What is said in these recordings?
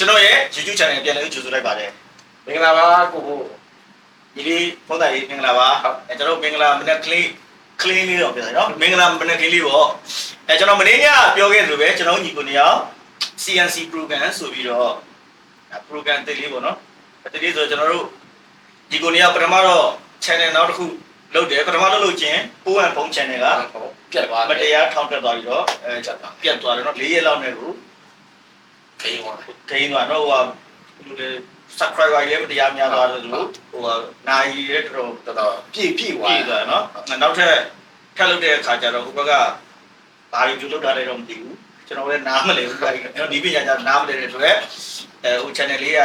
င်္ဂလာပါခင်ဗျကျွန်တော်ရဲ့ YouTube channel ပြန်လည်ကြိုဆိုလိုက်ပါတယ်မင်္ဂလာပါကိုကိုဒီလေးဖုန်းသားလေးမင်္ဂလာပါအဲကျွန်တော်မင်္ဂလာမနက်ကလေးကလေးလေးတော့ပြောတယ်နော်မင်္ဂလာမနက်ကလေးပေါ့အဲကျွန်တော်မနေ့ညပြောခဲ့သလိုပဲကျွန်တော်ညီကိုနေအောင် CNC program ဆိုပြီးတော့ program တစ်လေးပေါ့နော်တစ်လေးဆိုကျွန်တော်တို့ဒီကိုနေအောင်ပထမတော့ channel နောက်တစ်ခုလုပ်တယ်ပထမလုပ်လို့ချင်းပိုးဝံဖုန်း channel ကဟုတ်ပြတ်သွားမတရားထောင်တက်သွားပြီးတော့အဲချက်သွားပြတ်သွားတယ်နော်၄ရက်လောက်နဲ့ကို ခေးသွားဂိမ်းသွားတော့ဟိုဟာလူတွေ subscriber တွေလည်းမတရားများသွားတယ်လို့ဟိုဟာနိုင်ရတဲ့တော်တော်တော်ပြည့်ပြည့်သွားပြည့်သွားနော်နောက်ထပ်ထပ်လုပ်တဲ့အခါကျတော့ဟိုဘက်ကဘာတွေပြုလုပ်ထားလဲတော့မသိဘူးကျွန်တော်လည်းနားမလည်ဘူးဘာကျွန်တော်ဒီပညာကျနားမလည်တဲ့အတွက်အဲဟို channel လေးက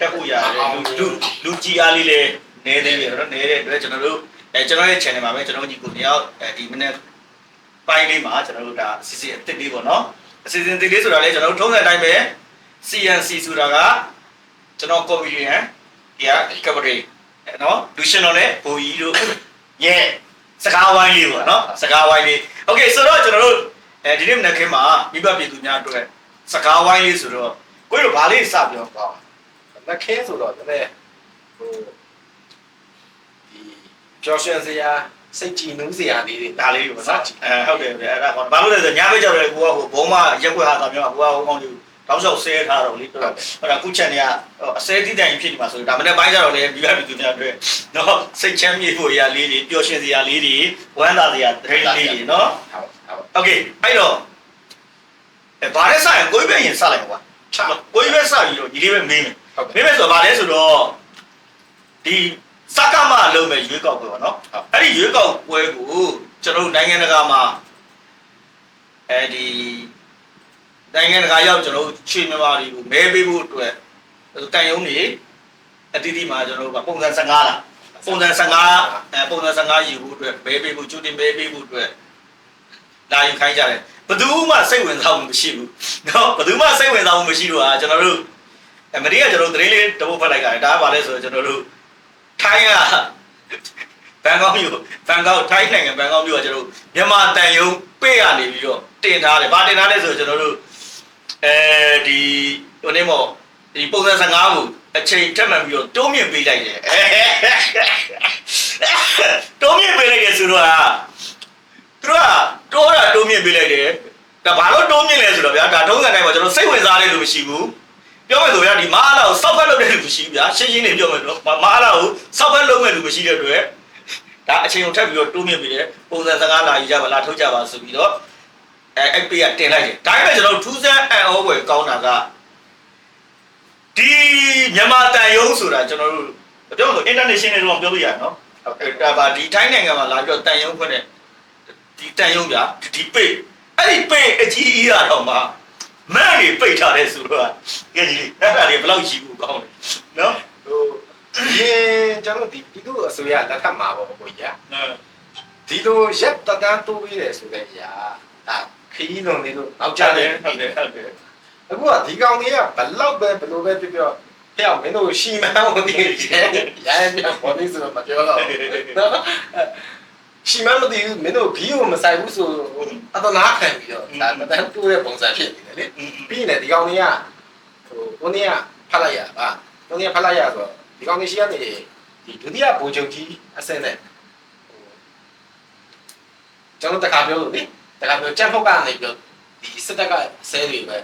တက်ဖို့ရတယ်လူလူလူကြီးအားလေးလည်းနေသေးတယ်နော်နေတဲ့အတွက်ကျွန်တော်တို့အဲကျွန်တော်ရဲ့ channel မှာပဲကျွန်တော်ညီကိုတယောက်အဲဒီမနေ့ပိုင်းလေးမှာကျွန်တော်တို့ဒါအစီအစဉ်အစ်စ်လေးပေါ့နော် အစီအစဉ်အစ်စ်လေးဆိုတာလေကျွန်တော်တို့ထုံးစံအတိုင်းပဲ CNC ဆိုတာကကျွန်တော် copy ရန်ဒီက coverage နော်လူရှင်တော်နဲ့ဘူကြီးတို့ရဲ့စကားဝိုင်းလေးပေါ့နော်စကားဝိုင်းလေး Okay ဆိုတော့ကျွန်တော်တို့အဲဒီနေ့မနက်ခင်းမှာမိဘပြည်သူများအတွက်စကားဝိုင်းလေးဆိုတော့ကိုယ်တို့ဘာလေးစပြောပါလက်ခဲဆိုတော့တကယ်ဟိုဒီကျော်ရှင်စရာ စိတ်ကြည်နူးစရာလေးတွေ ဒါလေးပေါ့နော်အဲဟုတ်တယ်ဗျအဲ့ဒါဟောဘာလို့လဲဆိုညဘက်ကြော်တယ်ကိုကဟိုဘုံမရက်ွက်ဟာတာမျိုးကကိုကဟိုကောင်းလေးတောက်လျှောက်ဆဲထားတော့လေဟုတ်တယ်ဟိုဒါကုချက်နေကအဆဲတိတိုင်ဖြစ်နေမှာဆိုဒါမနေ့ပိုင်းကြတော့လေမိဘပြည်သူများအတွက်နော်စိတ်ချမ်းမြေ့ဖို့ရာလေးတွေပျော်ရွှင်စရာလေးတွေဝမ်းသာစရာတရင်လေးတွေနော် ဟုတ်ဟုတ် โอเคအဲ့တော့အဲဘာလဲစရင်ကိုယ်ပဲရင်စလိုက်ကွာ ချ ကိုယ်ပဲစပြီးတော့ညီလေးပဲမင်းမယ် ဟုတ်ကဲ့ မင်းမယ်ဆိုတော့ဘာလဲဆိုတော့ဒီ စကမလုပ်မဲ့ရွေးကောက်ပွဲပေါ့နော်အဲ့ဒီရွေးကောက်ပွဲကိုကျွန်တော်နိုင်ငံတကာမှာအဲ့ဒီနိုင်ငံတကာရောက်ကျွန်တော်ချေမြန်မာတွေကိုမဲပေးဖို့အတွက်တန်ယုံတွေအတီးတီးမှာကျွန်တော်ကပုံစံ15လားပုံစံ15ပုံစံ15ယူဖို့အတွက်မဲပေးဖို့ကျူတင်မဲပေးဖို့အတွက်လာယူခိုင်းကြတယ်ဘသူမှစိတ်ဝင်စားမှုမရှိဘူးနော်ဘသူမှစိတ်ဝင်စားမှုမရှိတော့ကျွန်တော်တို့အမရိကကျွန်တော်တို့သတင်းလေးတပုတ်ဖတ်လိုက်ကြတယ်ဒါကဘာလဲဆိုတော့ကျွန်တော်တို့ ထိုင်းကဘန်ကောက်မြို့ဘန်ကောက်ထိုင်းနိုင်ငံဘန်ကောက်မြို့ကကျွန်တော်တို့မြန်မာတန်ယုံပေးရနေပြီးတော့တင်ထားတယ်ဘာတင်ထားလဲဆိုတော့ကျွန်တော်တို့အဲဒီဟိုနေ့မော်ဒီပုံစံ15ကိုအချိန်ထက်မှန်ပြီးတော့တိုးမြင့်ပေးလိုက်တယ်တိုးမြင့်ပေးလိုက်တယ်ဆိုတော့သူတို့ကတိုးတာတိုးမြင့်ပေးလိုက်တယ်ဒါဘာလို့တိုးမြင့်လဲဆိုတော့ဗျာဒါထုံးစံတိုင်းမှာကျွန်တော်စိတ်ဝင်စားတဲ့လူမရှိဘူး ပြောမယ်ဆိုဗျာဒီမအားလာကိုစောက်ဖက်လုပ်တဲ့လူမရှိဘူးဗျာရှင်းရှင်းလေးပြောမယ်တော့မအားလာကိုစောက်ဖက်လုပ်မဲ့လူမရှိတဲ့အတွက်ဒါအချိန်ကိုထပ်ပြီးတော့တိုးမြင့်ပေးတယ်ပုံစံ15လာယူကြပါလားထုတ်ကြပါဆိုပြီးတော့အဲအဲ့ပေးကတင်လိုက်တယ်ဒါပေမဲ့ကျွန်တော်ထူးဆန်းအံ့ဩဖွယ်ကောင်းတာကဒီမြန်မာတန်ယုံဆိုတာကျွန်တော်တို့ပြောလို့ international တော့ပြောလို့ရတယ်နော်ဟုတ်ကဲ့ဒါပါဒီတိုင်းနိုင်ငံမှာလာပြီးတော့တန်ယုံဖွင့်တဲ့ဒီတန်ယုံပြဒီဒီပိတ်အဲ့ဒီပိတ်အကြီးကြီးရတော့မှ မန့်နေပိတ်ထားတဲ့ဆိုတော့ကဲကြီးအဲ့ဒါတွေဘယ်လောက်ကြီးဘူးကောင်းလဲနော်ဟိုရင်ကျွန်တော်ဒီပြည်သူအစိုးရလက်ထပ်မှာပေါ့ကိုကြီးဒီလိုရက်တတန်းတိုးပြီးတယ်ဆိုတဲ့အရာဒါခရီးလုံးလေးတို့နောက်ကျကြားတတယ်ယ်ဟုတ်တယ်ဟုတ်တယ်အခုကဒီကောင်ကြီးကဘလောက်ပဲဘလို့ပဲပြပြဖျောက်မင်းတို့ရှီမန်းဝင်နေတယ်ရရပြပေါ်နေဆိုတော့မပြောတော့နော် ရှီမန်းမသိဘူးမင်းတို့ဘီကိုမဆိုင်ဘူးဆိုအတနာခံပြီးတော့ဒါတတန်းတိုးတဲ့ပုံစံဖြစ်နေတယ်လေပြီးနေဒီကောင်ကြီးကဟိုကိုနေကဖတ်လိုက်ရပါကိုနေကဖတ်လိုက်ရဆိုဒီကောင်ကြီးရှိကနေဒီဒုတိယဗိုလ်ချုပ်ကြီးအစင်းနဲ့ကျွန်တော်တခါပြောလို့လေတခါပြောကြက်ဖုတ်ကနေပြောဒီစစ်တပ်ကဆဲတွေပဲ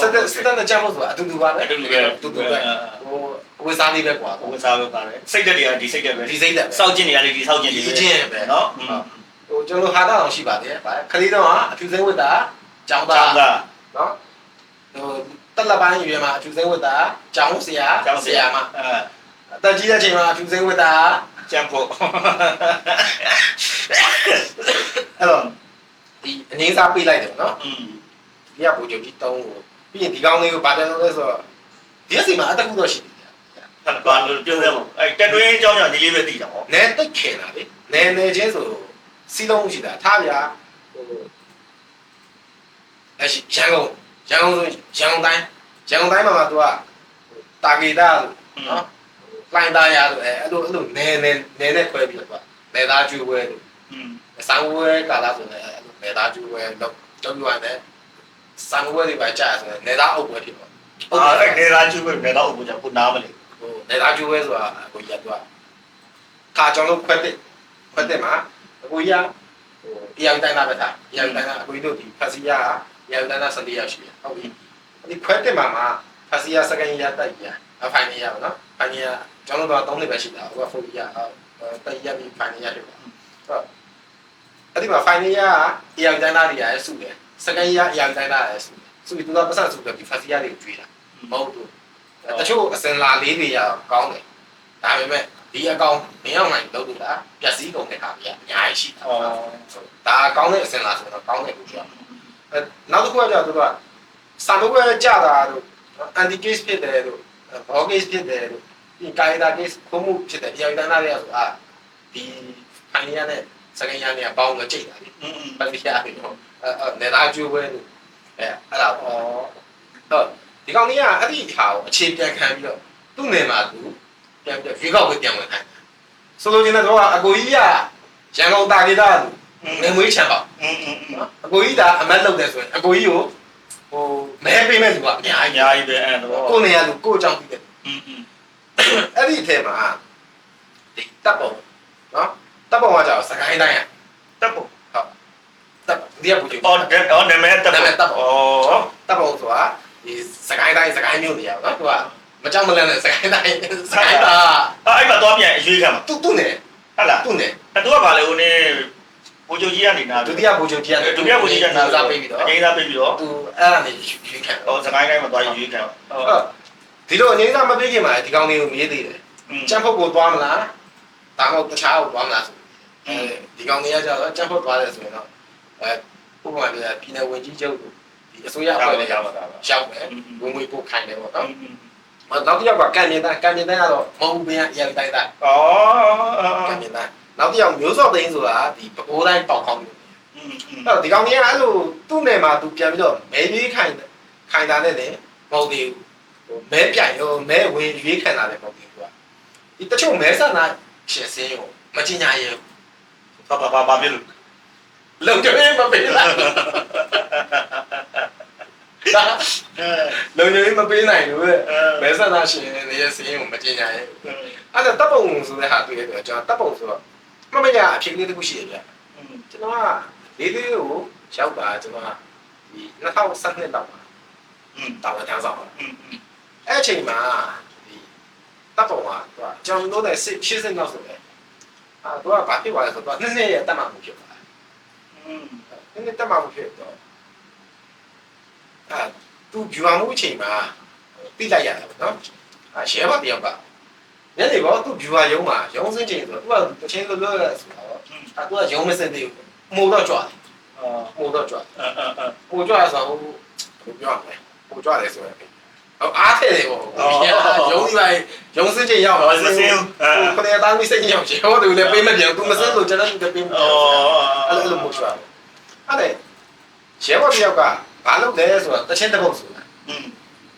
စစ်တပ်စစ်တပ်နဲ့ကြက်ဖုတ်ဆိုတာအတူတူပါပဲအဲ့ဒါလည်းအတူတူပဲဟိုဝေစားလေးပဲကွာဟိုစားပဲပါတယ်စိတ်တက်တွေကဒီစိတ်တက်ပဲဒီစိတ်သက်ပဲစောက်ကျင်နေရတယ်ဒီစောက်ကျင်နေဒီချင်းပဲနော်ဟိုကျွန်တော်ဟာတာအောင်ရှိပါတယ်ဗါခလေးတော့အဖြူစိမ်းဝတ်တာကျောင်းတောသားင်းတာနော်ဟိုတက်လက်ပိုင်းရွယ်မှာအဖြူစိမ်းဝတ်တာကျောင်းဆရာတောင်းဆရာမအဲအတက်ကြီးတဲ့ချိန်မှာအဖြူစိမ်းဝတ်တာကျန်ဖို့အဲ့တော့ဒီအငိမ့်စားပေးလိုက်တယ်နော်อืม ဒီကဘူချုပ်ကြီးတုံးကိုပြီးရင်ဒီကောင်းလေးကိုဗာတယ်လို့လဲဆိုတော့ဒီအစီမှာအတက်ကူတော့ရှိတယ်ဘာလို့ပြောရမလဲအဲ့တက်တွင်းအကြောင်းကြောင့်ညီလေးပဲသိတာပေါ့နဲတိတ်ခင်တာလေနဲနဲချင်းဆိုစီးလုံးရှိတာထားဗျာဟိုအရှိရန်ကုန်ရန်ကုန်ဆိုရန်ကုန်တိုင်းရန်ကုန်တိုင်းမှာမှာသူကတာဂီတာနော်လိုင်းသားရဆိုအဲအဲ့လိုအဲ့လိုနဲနဲနဲနဲခွဲပြီးတော့နဲသားကျွေးပွဲလို့อืมဆောင်းဝဲကာလာဆိုလည်းအဲ့လိုနဲသားကျွေးပွဲလောက်လောက်ပြရတယ် စာမွေးတွေပါကြာဆိုရင်နေသားအုပ်ပွဲဖြစ်တော့အာအဲ့နေရာကျူပဲနေတော့အုပ်ကြကိုနားမလဲဟိုနေသားကျိုးပွဲဆိုတာကိုရတော့ကာကြောင့်လို့ခွက်တဲ့ခွက်တဲ့မှာကိုရဟိုအယောက်တိုင်းသားပဲသားအယောက်တိုင်းသားအကိုတို့ဒီဖစီယာအယောက်တိုင်းသား14ယောက်ရှိတယ်ဟုတ်ပြီဒီခွက်တဲ့မှာမှာဖစီယာစကန်ရတိုက်ရအဖိုင်နေရပါတော့ဖိုင်နေရကျွန်တော်တို့က3နှစ်ပဲရှိတာဟိုကဖိုရတိုက်ရပြီးဖိုင်နေရဖြစ်ပါဟုတ်အဲ့ဒီမှာဖိုင်နေရအယောက်တိုင်းသားတွေရစုတယ် စကန်ရအယောက်တိုင်းသားရစုစုပြီးသူကပတ်စံစုပြီးဒီဖစီယာတွေကျွေးတာမဟုတ်ဘူးတချို့အစင်လာလေးတွေရကောင်းတယ်ဒါပေမဲ့ဒီအကောင်မင်းအောင်နိုင်လုပ်လို့လားပျက်စီးကုန်တဲ့ခါကြီးအများကြီးရှိတာအော်ဒါကောင်းတဲ့အစင်လာဆိုတော့ကောင်းတယ်လို့ပြောအဲနောက်တစ်ခုကကျတော့သူကစာမွေးကြတာတို့အန်တီကေ့စ်ဖြစ်တယ်တို့ဘောကေ့စ်ဖြစ်တယ်တို့ဒီကာယတာကေ့စ်ခုမှုဖြစ်တယ်ပြောင်းတန်းလာတဲ့ဆိုအာဒီဖိုင်နီယာနဲ့ စကညာနေပေါင်းတော့ကြိတ်တာလေပလိယာနေတော့အဲနေသားကျိုးပဲလို့အဲအဲ့ဒါဩတော့ဒီကောင်လေးကအဲ့ဒီခါကိုအခြေပြန်ခံပြီးတော့သူ့နေမှာသူပြန်ပြန်ရွေးကောက်ကိုပြန်ဝင်ခိုင်းဆိုလိုချင်တဲ့တော့အကိုကြီးကရန်ကုန်တာဂေတာလူငမွေးချံပါနော်အကိုကြီးကအမတ်လောက်တယ်ဆိုရင်အကိုကြီးကိုဟိုမဲပေးမဲ့သူကအများကြီးအများကြီးပဲအဲ့တော့ကိုနေရလူကိုအကြောင်းပြီးတယ်အဲ့ဒီအထဲမှာဒီတပ်ပေါ်နော် တပ်ပုံကကြတော့စကိုင်းတိုင်းอ่ะတပ်ပုံဟုတ်တပ်ပုံဒီကပူကြည့်ဩဩနာမည်တပ်ပုံနာမည်တပ်ပုံဩတပ်ပုံဆိုတာဒီစကိုင်းတိုင်းစကိုင်းမြို့နေရာပေါ့နော်သူကမကြောက်မလန့်တဲ့စကိုင်းတိုင်းစကိုင်းတာအဲ့မှာတော့ပြန်အရွေးခံမှာသူသူ့နယ်ဟုတ်လားသူ့နယ်တူကဘာလဲဟိုနေဘိုးချုပ်ကြီးကနေနာဒုတိယဘိုးချုပ်ကြီးကဒုတိယဘိုးချုပ်ကြီးကနာစားပေးပြီးတော့အငိမ့်စားပေးပြီးတော့သူအဲ့ဒါနေရွေးခံဩစကိုင်းတိုင်းမှာသွားရွေးခံဟုတ်ဒီလိုအငိမ့်စားမပေးခင်မှာဒီကောင်လေးကိုမေးသေးတယ်ကျန်ဖို့ကိုသွားမလားဒါမှမဟုတ်တခြားကိုသွားမလားဆို အဲဒီကောင်ကြီးကကြတော့ transport သွားတယ်ဆိုရင်တော့အဲဥပမာပြပြည်နယ်ဝင်ကြီးချုပ်ဒီအစိုးရအဖွဲ့လည်းရောက်တာပါရောက်တယ်ဝင်ဝင်ပို့ခိုင်းတယ်ပေါ့နော်မနောက်တစ်ယောက်ကကန်နေတာကန်နေတာကတော့မဟုတ်ဘူးဗျာအရင်တိုင်းသားဩကန်နေတာနောက်တစ်ယောက်မျိုးစော့သိန်းဆိုတာဒီပကိုးတိုင်းပေါက်ကောင်းမျိုးအဲ့တော့ဒီကောင်ကြီးကအဲ့လိုသူ့နယ်မှာသူပြန်ပြီးတော့မဲကြီးခိုင်ခိုင်တာနဲ့လည်းမဟုတ်သေးဘူးဟိုမဲပြိုင်ရောမဲဝင်ရွေးခံတာလည်းမဟုတ်သေးဘူးကဒီတချို့မဲဆန္ဒရှင်စင်းရောမကြင်ညာရဲ့ ဘာဘာဘာဖြစ်လို့လုံခြုံရေးမပေးလားလုံခြုံရေးမပေးနိုင်လို့မဲဆန္ဒရှင်တွေရဲ့စီးရင်ကိုမကျင်ညာရဲ့အဲ့ဒါတပ်ပုံဆိုတဲ့ဟာတွေ့ရတော့ကျွန်တော်တပ်ပုံဆိုတော့မမရအဖြစ်ကလေးတစ်ခုရှိရဗျကျွန်တော်ကလေးသေးကိုရောက်တာကျွန်တော်ဒီ2012လောက်ပါတာဝန်ထမ်းဆောင်ပါအဲ့အချိန်မှာဒီတပ်ပုံကကျွန်တော်တို့တဲ့စစ်ဖြစ်စဉ်တော့ဆိုတယ် အာသူကဘာဖြစ်သွားလဲဆိုတော့နှစ်နှစ်ရဲ့တက်မှမှုဖြစ်သွားอืมတယ်နှစ်နှစ်တက်မှမှုဖြစ်တော့အာသူဂျူအမှုအချိန်မှာတိလိုက်ရတယ်ပေါ့နော်အာရှယ်ဘတ်တယောက်ကညနေပေါ့သူဂျူအရုံးမှာရုံးစင်းချိန်ဆိုတော့သူကတချင်းလိုလိုရဆိုတော့အာသူကရုံးမစင်သေးဘူးမိုးတော့ကြွတယ်အာမိုးတော့ကြွတယ်အာအာပိုကြွရဆိုတော့ဟိုပြောရမယ်ပိုကြွတယ်ဆိုရင်ဟို အားထည့်တယ်ပေါ့ရုံးဒီပိုင်းရုံးစင်းချိန်ရောက် ဟောစစင်းအာ ဟိုခဏသားမိစိတ်ညောင်ချေဟောတူလည်းပေးမပြန်သူမစင်းလို့ကျွန်တော်တို့ပေးမပြန် အော် အဲ့လိုမို့ကြွတယ်အဲ့ဒါရဲဘော်တယောက်ကဘာလုပ်လဲဆိုတော့တချင်းတစ်ပုတ်ဆိုတာ อืม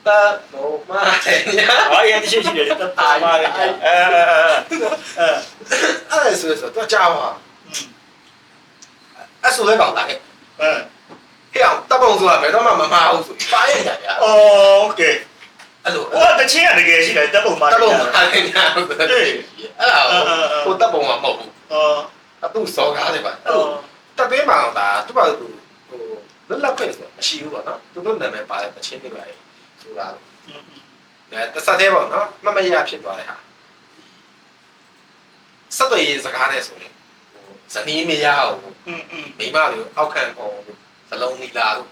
တဟိုမာတယ်ညာ ဟာရတဲ့ရှိရှိတယ်တက်ပါပါတယ်အဲအဲအဲအဲ အဲ့ဒါဆိုဆိုတော့ကြောက်ပါ อืม အဲ့ဆိုလဲကောင်းတာလေ အဲ ဟဲ့အောင်တပ်ပုံဆိုတာဘယ်တော့မှမမှားဘူးဆိုပါရကြဗျာ โอเค အဲ့လိုဟိုကတချင်းကတကယ်ရှိတယ်တပ်ပုံမှာတက်ပုံမှာတာခင်ဗျာအဲ့ဒါဟိုတပ်ပုံမှာမဟုတ်ဘူးအော်အတူစောကားတယ်ပါအဲ့လိုတပ်သေးမှာဒါသူ့ဘာသူဟိုလွတ်လပ်ခဲ့ဆိုမရှိဘူးပေါ့နော်သူတို့နာမည်ပါတယ်တချင်းတွေပါလေဆိုတာဒါတစတဲ့ပေါ့နော်မမရဖြစ်သွားတယ်ဟာစက်တွေရေးစကားနဲ့ဆိုရင်ဇနီးမရဘူးမိမတွေအောက်ခံပေါ်ဇလုံးနီလာတို့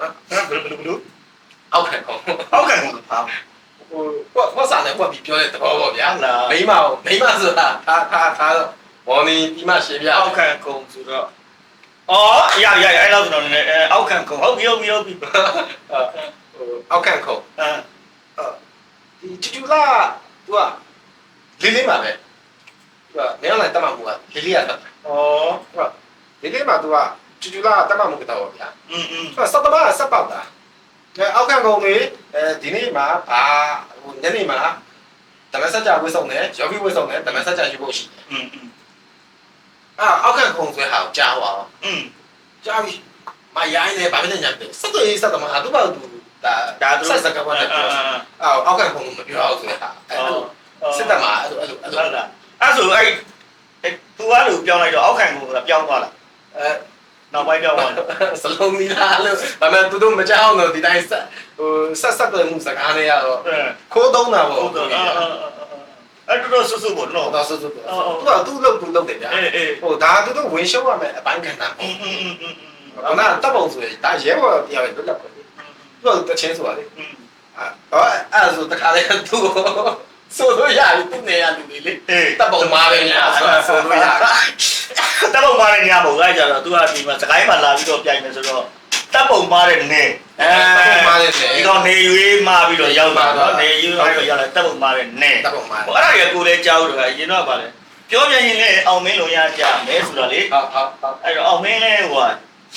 နော်ဘယ်လိုဘယ်လို အောက်ခံပုံ အောက်ကန်ကိုဖား ဟိုပေါ့ပေါ့စာနဲ့ပေါ့ပြီးပြောတဲ့သဘောပေါ့ဗျာ ဟုတ်လား မိမကိုမိမဆိုတာထားထားထားတော့ဘော်နီဒီမရှင်းပြ အောက်ကန်ကုံဆိုတော့အော်ရရရအဲ့လောက်ဆိုတော့လည်းအောက်ကန်ကုံဟုတ်ပြီဟုတ်ပြီဟုတ်ပြီ ဟိုအောက်ခံခုံ အဲ ဒီချူချူလာသူကလေးလေးမှာပဲသူကမင်းလိုက်တက်မှမူကလေးလေးရတာ ဩ လေးလေးမှာသူကချူချူလာတက်မှမူကတော့ဗျာ อืมอืม သူကစက်တမဆက်ပေါက်တာ အဲအောက်ခံခုံလေးအဲဒီနေ့မှာဘာဟိုညနေမှာတမက်ဆက်ကြဝစ်ဆောင်တယ်ယောဂီဝစ်ဆောင်တယ်တမက်ဆက်ကြယူဖို့ရှိတယ် อืมอืม အာအောက်ခံခုံဆွဲဟာကိုကြားသွားအောင် อืม ကြားပြီ မရိုင်းတယ်ဘာဖြစ်နေညာတယ်စက်သွေးစက်သမားသူ့ဘာသူဒါ ဒါသူ ဆက်စကဘာနဲ့ပြောအော်အောက်ကဘုံမပြောအောင်ဆိုတာအဲ့လိုစစ်တပ်မှာအဲ့လိုအဲ့လိုအဲ့ ဟု လို တ်လားအဲ့ဆိုအဲ့သူကလူပြောင်းလိုက်တော့အောက်ခံကိုပြောင်းသွားလား အဲ နောက်ပိုင်းတော့ဝင်စလုံးမီလာလို့ဒါပေမဲ့သူတို့မကြောက်အောင်တော့ဒီတိုင်းဆက်ဟိုဆက်ဆက်တယ်မှုစကားနဲ့ရတော့ခိုးသုံးတာပေါ့ဟုတ်တယ်အဲ့တော့ဆွဆွပေါ့နော်ဒါဆွဆွပေါ့သူကသူ့လုပ်သူလုပ်တယ်ဗျာဟိုဒါသူတို့ဝင်ရှုံးရမယ်အပိုင်းကဏ္ဍဟုတ်နာတပ်ပုံဆိုရင်ဒါရဲဘော်တရားပဲလွတ်လပ်ပေါ့သူကတချင်းဆိုတာလေအော်အဲ့ဒါဆိုတခါလေသူ့ကိုဆိုလို့ရတယ်သူ့နေရလူတွေလေတပ်ပုံမှာပဲညာဆိုလို့ရတယ် တပ်ပုံမားတဲ့ညပုံလိုက်ကြတော့ तू ကဒီမှာစကိုင်းမှာလာပြီးတော့ပြိုင်မယ်ဆိုတော့တပ်ပုံမားတဲ့နေအဲတပ်ပုံမှာလေဒီကောင်နေရွေးမာပြီးတော့ရောက်တာနော်နေရွေးမာပြီးတော့ရောက်လာတပ်ပုံမားတဲ့နေတပ်ပုံမှာဟိုအဲ့ဒါကြီးကိုလည်းကြားလို့ကအရင်တော့ဗာလဲပြောပြရင်လည်းအောင်မင်းလုံးရကြမယ်ဆိုတော့လေဟုတ်ဟုတ်ဟုတ်အဲ့တော့အောင်မင်းလည်းဟိုဟာ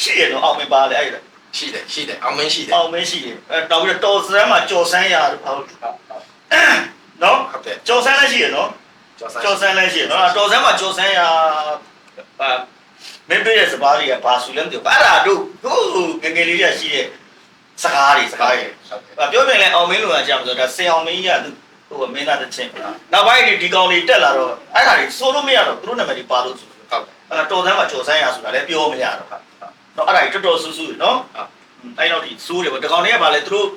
ရှိရတော့အောင်မင်းပါလေအဲ့ဒါရှိတယ်ရှိတယ်အောင်မင်းရှိတယ်အောင်မင်းရှိတယ်အဲတော့ပြီးတော့တော်စမ်းမှာကြော်ဆန်းရတော့ဟုတ်ဟုတ်ဟုတ်နော်ဟုတ်တယ်ကြော်ဆန်းလည်းရှိရနော်ကျော်ဆိုင်ကြော်ဆန်းလည်းရှိရနော်တော်ဆန်းမှာကြော်ဆန်းရအာ မင်းပေးတဲ့စပါးတွေကဘာဆူလဲမသိဘူးအဲ့ဒါတို့ဟိုငငယ်လေးရရှိတဲ့စကားတွေစကားတွေဟုတ်တယ်ပြောပြရင်လည်းအောင်မင်းလိုကကြာမဆိုတော့ဆင်အောင်မင်းကြီးကသူဟိုမင်းသားတစ်ချင်းနောက်ပိုင်းဒီဒီကောင်တွေတက်လာတော့အဲ့ဒါတွေစိုးလို့မရတော့သူတို့နာမည်တွေပါလို့ဆိုဟုတ်တယ်အဲ့တော်ဆန်းမှာကြော်ဆန်းရဆိုတာလည်းပြောမရတော့နော်အဲ့ဒါကြီးတော်တော်ဆူဆူနော်အဲ့တော့ဒီစိုးတယ်ပေါ့ဒီကောင်တွေကဗာလဲသူတို့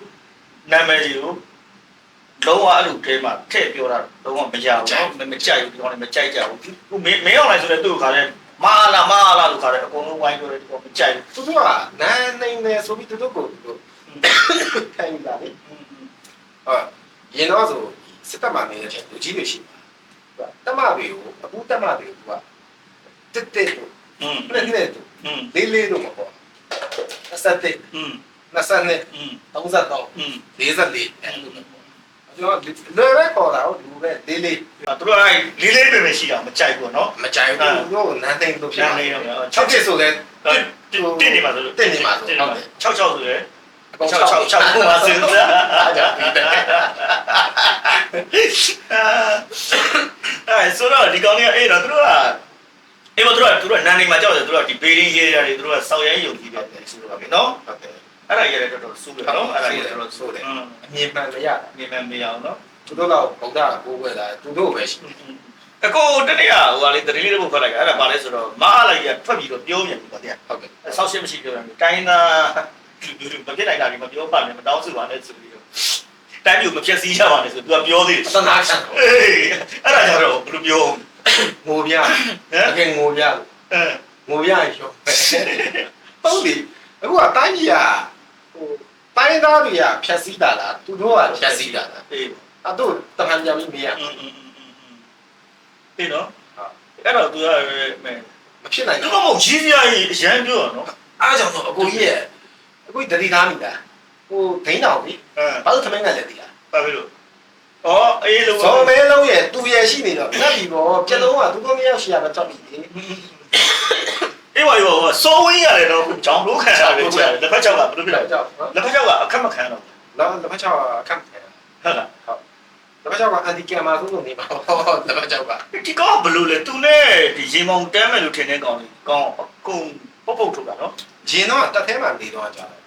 နာမည်ကြီးကို လုံးဝအဲ့လိုတဲမှာထည့်ပြောတာလုံးဝမကြောက်ဘူးနော်မကြိုက်ဘူးဒီကောင်လည်းမကြိုက်ကြဘူးသူမင်းမင်းအောင်လိုက်ဆိုတဲ့သူ့ကိုခါလဲမာလာမာလာလို့ခါလဲအကုန်လုံးဝိုင်းပြောတယ်ဒီကောင်မကြိုက်ဘူးသူတို့ကနာနေနေဆိုပြီးသူတို့ကိုထိုင်လာတယ်ဟုတ်ရင်တော့ဆိုစစ်တပ်မှနေတဲ့အချိန်လူကြီးတွေရှိတယ်တမတွေကိုအခုတမတွေကတက်တက်တို့ပြည့်နေတို့လေးလေးတို့မပေါ့အစတက်နစနဲ့33 44အဲ့လိုပဲပေါ့ ကျွန်တော်လွယ်ပဲခေါ်တာဟုတ်ဒီလိုပဲလေးလေးသူတို့အဲ့လေးလေးပဲပဲရှိတာမကြိုက်ဘူးနော်မကြိုက်ဘူးသူတို့နန်းသိန်းတို့ဖြစ်ညာနေနေတယ်တော့6ချက်ဆိုလဲတင်းနေပါဆိုလို့တင်းနေပါဆိုဟုတ်တယ်6 6ဆိုရယ်အကုန်6 6 6ခုပါစဉ်းစားအားကြောင့်ဒီတဲ့အဲဆိုတော့ဒီကောင်လေးအဲ့တော့သူတို့ကအေးမသူတို့ကသူတို့နန်းနေမှာကြောက်တယ်သူတို့ကဒီဘေးရင်းရေးရတယ်သူတို့ကစောက်ရိုင်းယုံကြည်တယ်ဆိုတော့နော်ဟုတ်တယ် အဲ့ဒါရတဲ့တော်တော်စူးတယ်နော်အဲ့ဒါရတော်တော်စူးတယ်အမြင်မှန်မရတာနေမမရအောင်နော်သူတို့တော့ဗုဒ္ဓကိုးဝဲတာသူတို့ပဲရှိအကိုတနေ့ကဟိုကလေတတိလေးတစ်ပုတ်ဖတ်လိုက်အဲ့ဒါဘာလဲဆိုတော့မအားလိုက်ရထွက်ပြီးတော့ပြောမြန်ပြီပေါ့တရားဟုတ်တယ်ဆောက်ရှင်းမရှိပြောတယ်တိုင်းသားဒီလိုမဖြစ်နိုင်တာဒီမပြောပါနဲ့မတောင်းစုပါနဲ့ဆိုပြီးတော့တိုင်းမျိုးမဖြက်စီးကြပါနဲ့ဆိုသူကပြောသေးတယ်သနာချန်အေးအဲ့ဒါကြတော့ဘယ်လိုပြောငိုပြဟမ်တကယ်ငိုပြလို့အဲငိုပြရောဟုတ်တယ်အခုကတိုင်းကြီးကဟို တိုင်းသားတွေကဖြက်စီးတာလားသူတို့ကဖြက်စီးတာလားအေးအတို့တမန်ပြန်ပြီးမေးရအေးအေးအေးနော်အဲ့တော့သူကမဖြစ်နိုင်ဘူးသူကမဟုတ်ရေးစရာကြီးအရန်ပြောတာနော်အားကြောင့်တော့အကိုကြီးရဲ့အကိုကြီးတတိသားမိတာဟိုဒိန်းတော်ကြီးဘာလို့သမင်းကလည်းတည်လားဘာဖြစ်လို့ဩအေးလုံးဆုံးမဲလုံးရဲ့သူရရှိနေတော့ပြတ်ပြီပေါ့ပြက်လုံးကသူတို့မရောက်ရှိရမှာကြောက်ပြီ အေးပါရောစိုးဝင်းရတယ်တော့ကြောင်လို့ခံရတယ်ကြာလက်ဖက်ချောက်ကဘယ်လိုဖြစ်လဲ ကြောက်နော် လက်ဖက်ချောက်ကအခက်မခံတော့ လောလက်ဖက်ချောက်အခက်ခဲ ဟုတ်လား လက်ဖက်ချောက်ကအန်တီကင်မာသုံးလို့နေပါဟုတ်လက်ဖက်ချောက်က ဒီကောင်ဘယ်လိုလဲသူနဲ့ဒီရေမောင်တမ်းမယ်လို့ထင်တဲ့ကောင်လေးကောင်အကုန်ပုတ်ပုတ်ထုတ်တာနော် ရင်တော့တက်သေးမှနေတော့ကြာတယ်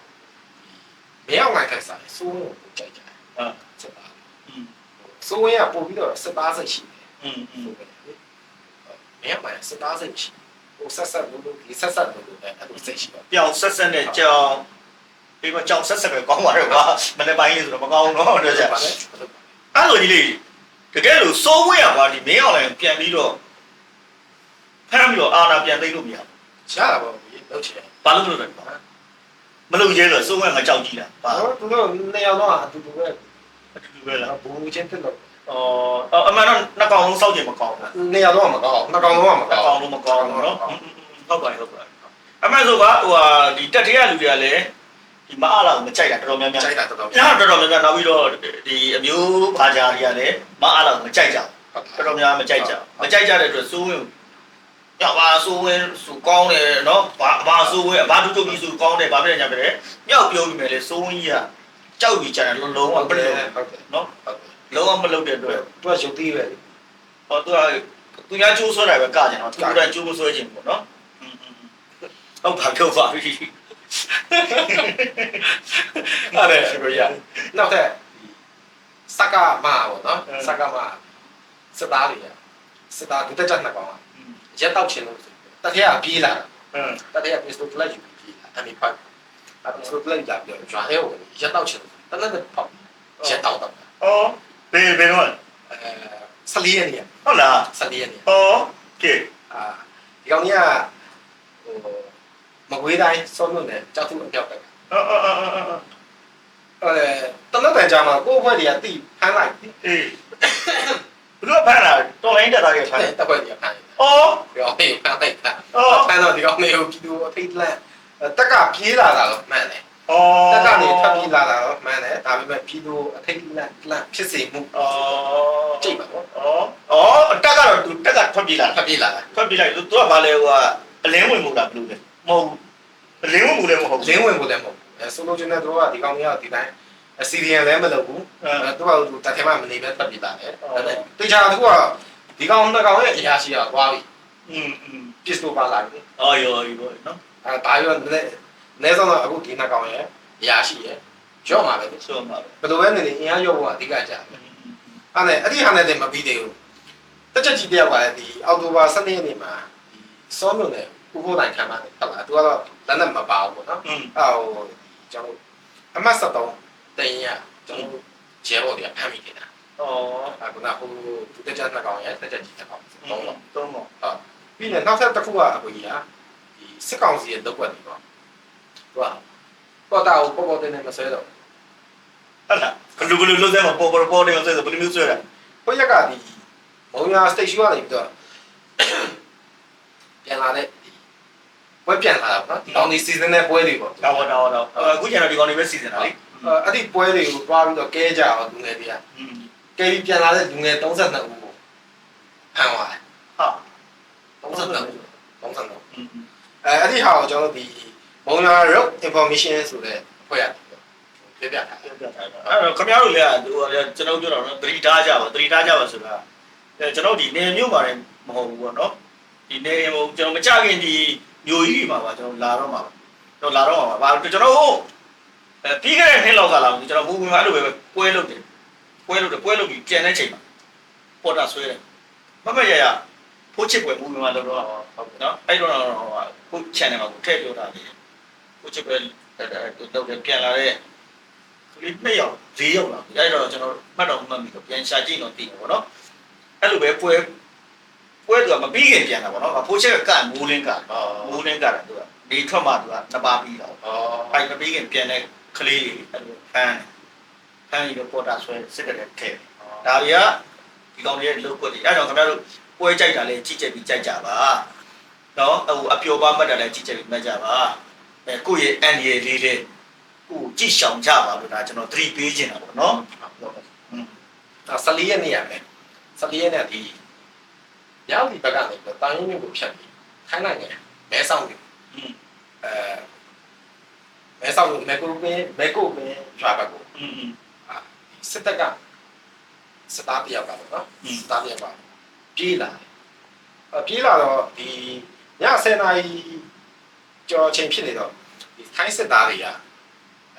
မရောက်နိုင်ခိုက်စားစိုးကိုကြိုက်ကြတယ် ဟုတ် စစ်သား อืม စိုးဝင်ကပို့ပြီးတော့စစ်သားစိတ်ရှိတယ် อืมอืม မရောက်နိုင်စစ်သားစိတ်ရှိ ဟိုဆက်ဆက်လို့ဒီဆက်ဆက်လို့လည်းအဲ့လိုစိတ်ရှိတော့ပြောင်ဆက်ဆက်နဲ့ကြောင်ဒီမှာကြောင်ဆက်ဆက်ပဲကောင်းပါတော့ကွာမနေ့ပိုင်းလေးဆိုတော့မကောင်းဘူးနော်တော့ကြာပါလေအဲ့လိုကြီးလေးတကယ်လို့စိုးဝဲရကွာဒီမင်းအောင်လည်းပြန်ပြီးတော့ဖမ်းပြီးတော့အာနာပြန်သိမ့်လို့မရဘူးရှားတာပေါ့ဒီလောက်ချင်ဘာလို့လို့လဲမလုပ်ရဲဆိုစိုးဝဲငါကြောက်ကြည့်တာဘာဟောသူတို့နေရာတော့အတူတူပဲအတူတူပဲလားဘူချင်းတက်လို့ အော်အမှန်တော့နှစ်ကောင်လုံးစောက်ကြည့်မကောင်းဘူးနေရာတော့မကောင်းနှစ်ကောင်တော့မနှစ်ကောကောင်င်းလုံးမကောင်းဘူးနော်ဟုတ်ပါဟုတ်ပါအမှန်ဆိုကဟိုဟာဒီတက်ထရလူတွေကလည်းဒီမအားလာကိုမကြိုက်တာတော်တော်များများကြိုက်တာတော်တော်ညာတော်တော်များများနောက်ပြီးတော့ဒီအမျိုးဘာသာတွေကလည်းမအားလာကိုမကြိုက်ကြဘူးတော်တော်များမကြိုက်ကြမကြိုက်ကြတဲ့အတွက်စိုးဝင်ညဘာစိုးဝင်စူကောင်းတယ်နော်ဘာဘာစိုးဝင်ဘာတူတူကြီးစူကောင်းတယ်ဘာဖြစ်လဲညာပြတယ်မြောက်ပြောပြီးမယ်လေစိုးဝင်ကြီးကကြောက်ပြီးကြတယ်လုံးလုံးဝဟုတ်မတယ်လုပ်ဟုတ်တယ်နော်ဟုတ်တယ် လုံးဝမလုပ်တဲ့အတွက်သူကရုပ်သေးပဲဟောသူကသူများကျိုးဆွဲတာပဲကကြတယ်နော်သူကကျိုးမဆွဲခြင်းပေါ့နော်ဟုတ်ပါပြောပါပြီဟုတ်တယ်ကိုရနောက်ထပ်စကားမာပေါ့နော်စကားမာစစ်သားတွေကစစ်သားဒုတက်ချက်နှစ်ကောင်ကရက်တော့ချင်းလို့ဆိုတထက်ကပြေးလာတာအင်းတထက်ကပစ္စတိုလက်ယူပြေးလာအမေဖတ်အပစ္စတိုလက်လာပြောရွာထဲကိုရက်တော့ချင်းတလက်နဲ့ပေါက်ရက်တော့တော့အော်ဘ ယ်ဘယ်တော့အဲဆလီရနေရဟုတ်လားဆလီရနေအော်ကဲအာဒီကောင်ကြီးကဟိုမကွေးတိုင်းစောမြို့နယ်ကြောက်သူအပြောက်တယ်အော်အော်အော်အော်အဲတနက်တန်ကြာမှာကိုယ့်ဘွဲတွေကတိဖမ်းလိုက်အေးဘလို့ဖမ်းလာတော်လိုင်းတက်တာကြီးဖမ်းတက်ဘွဲတွေကဖမ်းတယ်အော်ဒီကောင်လေးဖမ်းလိုက်တာအော်ဖမ်းတော့ဒီကောင်လေးကိုပြည်သူအထိတ်လန့်တက်ကပြေးလာတာတော့မှန်တယ်အော် တက်ကနေထပ်ပြေးလာတာတော့မှန်တယ်ဒါပေမဲ့ပြည်သူအထိတ်လန့်လန့်ဖြစ်စေမှု အော် ကြိတ်ပါတော့ အော်အော်တက်ကတော့သူတက်ကထွက်ပြေးလာ ထပ်ပြေးလာတာ ထွက်ပြေးလိုက်သူကဘာလဲဟိုကအလင်းဝင်မှုလားဘလို့လဲမဟုတ်အလင်းဝင်မှုလည်းမဟုတ် လင်းဝင်ဖို့လည်းမဟုတ်ဘူးအဲဆိုလိုချင်တဲ့သူကဒီကောင်ကြီးကဒီတိုင်းအစီရီယန်လည်းမလုပ်ဘူးအဲသူကသူတက်ထဲမှာမနေပဲထပ်ပြေးလာတယ်ဒါပေမဲ့တေချာသူကဒီကောင်တစ်ကောင်ရဲ့အရာရှိကသွားပြီ อืมอืม ပစ္စတိုပါလာပြီ အော်ရောရောနော် အဲဒါရောလည်း အနည်းဆုံးတော့အခုဒီနှစ်ကောင်ရဲ့အရာရှိရဲ့ရော့မှာပဲလေဆိုမှာပဲဘယ်လိုပဲနေနေအင်အားရော့ဖို့အဓိကကြာတယ်အဲ့ဒါအဲ့ဒီဟာနဲ့လည်းမပြီးသေးဘူးတက်ချက်ကြီးတယောက်ကလည်းဒီအောက်တိုဘာ7ရက်နေ့မှာစောမြို့နယ်ဥပိုးတိုင်းခံမှာဟုတ်လားသူကတော့လက်နဲ့မပါဘူးပေါ့နော်အဲ့ဟိုကျွန်တော်အမတ်73တင်ရကျွန်တော်ဂျဲဘော်တွေကဖမ်းမိနေတာဩအခုနဟိုသူတက်ချက်နှစ်ကောင်ရဲ့တက်ချက်ကြီးတစ်ကောင်သုံးတော့သုံးတော့ဟုတ်ပြီးရင်နောက်ထပ်တစ်ခုကအခွေကြီးကဒီစစ်ကောင်စီရဲ့လုပ်ွက်တွေပေါ့ သူကတော့တာကိုပေါ့ပေါ့တင်းတင်းမဆွဲတော့ဟုတ်လားဘလူဘလူလုံးစဲမှာပေါ်ပေါ်ပေါ်နေအောင်စဲဆိုဘလူမျိုးဆွဲတာဘုရက်ကဒီမုံရစတိတ်ရှူရတယ်ပြီးတော့ပြန်လာတဲ့ပွဲပြန်လာတာပေါ့နော်ဒီကောင်ဒီ season နဲ့ပွဲတွေပေါ့တော်တော်တော်အခုကျန်တော့ဒီကောင်တွေပဲ season တာလေအဲ့ဒီပွဲတွေကိုတွားပြီးတော့ကဲကြအောင်လူငယ်တွေကကဲပြီးပြန်လာတဲ့လူငယ်32ဦးကိုဖမ်းသွားတယ်ဟုတ်32ဦး32အဲအဲ့ဒီဟာကိုကျွန်တော်တို့ဒီ မုံညာ road information ဆိုတဲ့ဖွဲ့ရတယ်ပြပြထားတယ်အဲ့တော့ခင်ဗျားတို့လည်းဟိုကျွန်တော်ပြောတော့နော်သတိထားကြပါသတိထားကြပါဆိုတာအဲကျွန်တော်ဒီနေမျိုးမှာလည်းမဟုတ်ဘူးပေါ့နော်ဒီနေဟိုကျွန်တော်မကြခင်ဒီမျိုးကြီးတွေမှာပါကျွန်တော်လာတော့မှာပါကျွန်တော်လာတော့မှာပါကျွန်တော်ဟိုအဲပြီးခဲ့တဲ့နှစ်လောက်ကလာကျွန်တော်မူမီမှာအဲ့လိုပဲပွဲလုပ်တယ်ပွဲလုပ်တယ်ပွဲလုပ်ပြီးပြန်တဲ့ချိန်မှာပေါ်တာဆွဲတယ်မမရရဖိုးချစ်ပွဲမူမီမှာလုပ်တော့ဟုတ်နော်အဲ့တော့ခု channel မှာကိုထည့်ပြောတာ လေဖိုးချစ်ပွဲလုပ်တယ်ပြန်လာတဲ့ကလေးနှစ်ယောက်၄ယောက်လာပြီအဲ့တော့ကျွန်တော်မှတ်တော့မှတ်ပြီတော့ပြန်ရှာကြည့်တော့သိတယ်ပေါ့နော်အဲ့လိုပဲပွဲပွဲသူကမပြီးခင်ပြန်တာပေါ့နော်အဖိုးချက်ကကမိုးလင်းကမိုးလင်းကတာသူကနေထွက်မှသူကနှစ်ပါးပြီးတော့ဩအဲ့မပြီးခင်ပြန်တဲ့ကလေးတွေအဲ့လိုဖမ်းဖမ်းပြီးတော့ပေါ်တာဆွဲစစ်တဲ့ထဲဒါတွေကဒီကောင်တွေရဲ့လုပ်ကွက်တွေအဲ့တော့ခင်ဗျားတို့ပွဲကြိုက်တာလည်းကြည့်ကြပြီးကြိုက်ကြပါနော်ဟိုအပျော်ပါမှတ်တာလည်းကြည့်ကြပြီးမှတ်ကြပါ အဲကိုယ့်ရဲ့အန်ရည်လေးတဲ့ကိုကြည့်ရှောင်ကြပါလို့ဒါကျွန်တော်သတိပေးချင်တာပေါ့နော်ဒါ14ရက်နေ့ရမယ်14ရက်နေ့ဒီမြောက်ဒီဘက်ကနေတန်ရင်းမြို့ကိုဖြတ်ပြီးခိုင်းနိုင်ငံမဲဆောင်တယ်အဲမဲဆောင်လို့မဲကိုပင်မဲကိုပင်ရွာဘက်ကိုအာစစ်တပ်ကစစ်သားတယောက်ကပေါ့နော်စစ်သားတယောက်ကပြေးလာအပြေးလာတော့ဒီည10နာရီကျော်ချိန်ဖြစ်နေတော့ ဒီထိုင်းစစ်သားတွေက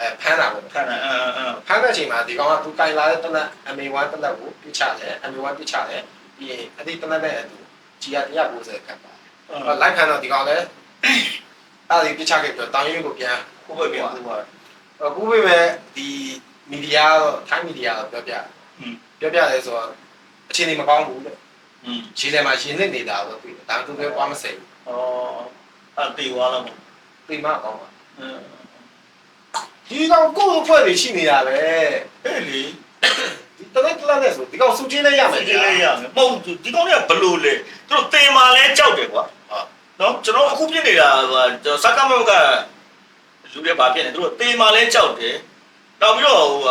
အဲဖမ်းတာပေါ့ဖမ်းတာအဲအဲဖမ်းတဲ့အချိန်မှာဒီကောင်ကသူကင်လာတဲ့တနက် MA1 တနက်ကိုပြချတယ် MA1 ပြချတယ်ပြီးရင်အဲ့ဒီတနက်နဲ့သူ GR 190ခတ်ပါတယ်အဲလိုက်ဖမ်းတော့ဒီကောင်လည်းအဲ့ဒီပြချခဲ့ပြီးတော့တောင်ရင်းကိုပြန်ခုပဲပြန်ခုပါအခုပဲပဲဒီမီဒီယာတော့ထိုင်းမီဒီယာတော့ပြောပြပြောပြတယ်ဆိုတော့အခြေအနေမကောင်းဘူးလေရေထဲမှာရင်နစ်နေတာတော့တွေ့တယ်ဒါပေမဲ့သူပဲပွားမစဲဘူးဩအဲ့တေသွားတော့တေမကောင်းပါ ဒီကောင်ကိုယ့်အဖွဲ့တွေရှိနေတာပဲအဲ့လေဒီတနက်တလနဲ့ဆိုဒီကောင်စုချင်းလေးရမယ်ဒီလေးရမယ်မဟုတ်ဒီကောင်တွေကဘလို့လဲသူတို့တင်မာလဲကြောက်တယ်ကွာနော်ကျွန်တော်အခုဖြစ်နေတာဟိုစကားမကလူတွေဘာဖြစ်နေသူတို့တင်မာလဲကြောက်တယ်နောက်ပြီးတော့ဟို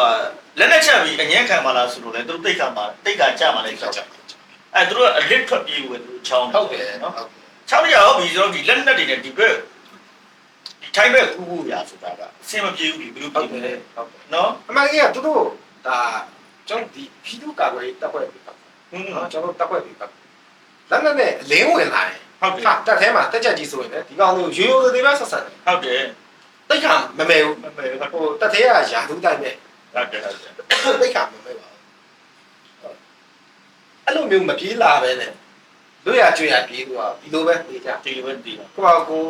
လက်နဲ့ချက်ပြီးအငင်းခံပါလားဆိုလို့လဲသူတို့တိတ်ခါမှာတိတ်ခါကြမှာလဲကြောက်ကြောက်အဲသူတို့အလစ်ထွက်ပြီးဝင်သူချောင်းဟုတ်တယ်နော်ဟုတ်ချောင်းရဟုတ်ပြီကျွန်တော်ဒီလက်နက်တွေနဲ့ဒီဘက်ဒီ ထိုင်းဘက်ကူကူရဆိုတာကအဆင်မပြေဘူးဒီဘယ်လိုဟုတ်ပြေတလဲယ်ဟုတ်တယ်နော်အမှန်ကြီးကသူတို့ဒါကျွန်တော်ဒီဖီဒူကာကွယ်တပ်ဖွဲ့တွေပတ်ဟင်းနော်ကျွန်တော်တပ်ဖွဲ့တွေပတ်လက်နဲ့နဲ့လင်းဝင်လာရင်ဟုတ်တယ်ဟာတက်ထဲမှာတက်ချက်ကြီးဆိုရင်လည်းဒီကောင်တို့ရိုးရိုးသေးသေးပဲဆက်ဆံတယ်ဟုတ်တယ်ဒတိတ်ခါမမဲဘူးမမေဟုတ်ဟိုတက်သေးကယာဒူးတိုင်းနဲ့တယ်ဟုတ်တယ်တိတ်ခါမမဲပါဘူးအဲ့လိုမျိုးမပြေးလာပဲနဲ့တို့ရကျွေရပြေးသွားဒီလိုပဲပြေးကြဒီလိုပဲဒီပါကိုယ့်ကို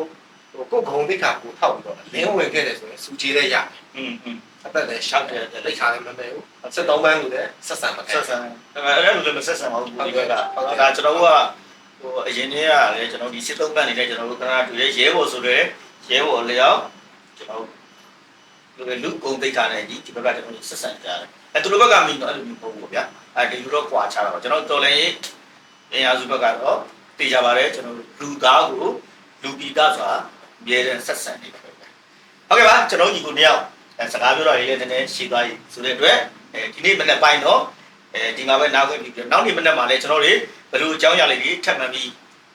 ဟိုကိုယ်ဂုံတိတ်ခါကိုထောက်ပြီးတော့လင်းဝင်ခဲ့တယ်ဆိုရင်စူကြီးလည်းရမယ် อืมอืม အသက်လည်းရှောက်တယ်တိတ်ခါလည်းမမဲဘူးစစ်သုံးပန်းလို့လည်းဆက်ဆံမခဲ့ ဆက်ဆံအဲ့ဒါလည်းမဆက်ဆံပါဘူးဒီဘက်ကဒါကျွန်တော်တို့ကဟိုအရင်တည်းကလည်းကျွန်တော်ဒီစစ်သုံးပတ်နေတဲ့ကျွန်တော်တို့ကနာတွေ့ရဲဘော်ဆိုတဲ့ရဲဘော်လျောက်ကျွန်တော်တို့လူကုံသိက္ခာနဲ့ဒီဒီဘက်ကကျွန်တော်ဆက်ဆံကြတယ်အဲသူတို့ဘက်ကမင်းတော့အဲ့လိုမျိုးပုံပေါ့ဗျာအဲဒီလိုတော့ကြွာချတာပါကျွန်တော်တော်လည်းအင်အားစုဘက်ကတော့တေးကြပါတယ်ကျွန်တော်လူသားကိုလူပီသားဆိုတာ အမြဲတမ်းဆက်ဆံနေတယ်ဟုတ်ကဲ့ပါကျွန်တော်ညီကိုတယောက်စကားပြောတော့ရေးလည်းနည်းနည်းရှည်သွားပြီဆိုတဲ့အတွက်အဲဒီနေ့မနေ့ပိုင်းတော့အဲဒီမှာပဲနားခွင့်ပြီးပြီးနောက်နေ့မနေ့မှာလည်းကျွန်တော်တို့ဘယ်လိုအကြောင်းအရာလေးတွေထပ်မံပြီး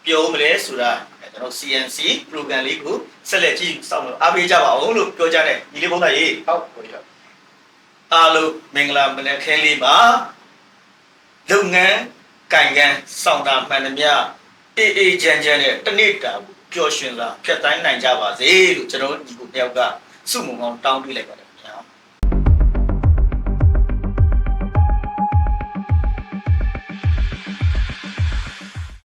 ပြောမလဲဆိုတာကျွန်တော် CNC program လေးကိုဆက်လက်ကြည့်စောင့်လို့အားပေးကြပါအောင်လို့ပြောကြတဲ့ညီလေးဘုန်းသားကြီးဟုတ်ကိုရအားလုံးမင်္ဂလာမနက်ခင်းလေးပါလုပ်ငန်းကံကန်းစောင့်တာမှန်သမျှအေးအေးချမ်းချမ်းနဲ့တနေ့တာကို ပျော်ရွှင်စွာဖြတ်တိုင်းနိုင်ကြပါစေလို့ကျွန်တော်ညီကိုတယောက်ကစုမုံကောင်းတောင်းပေးလိုက်ပါတယ်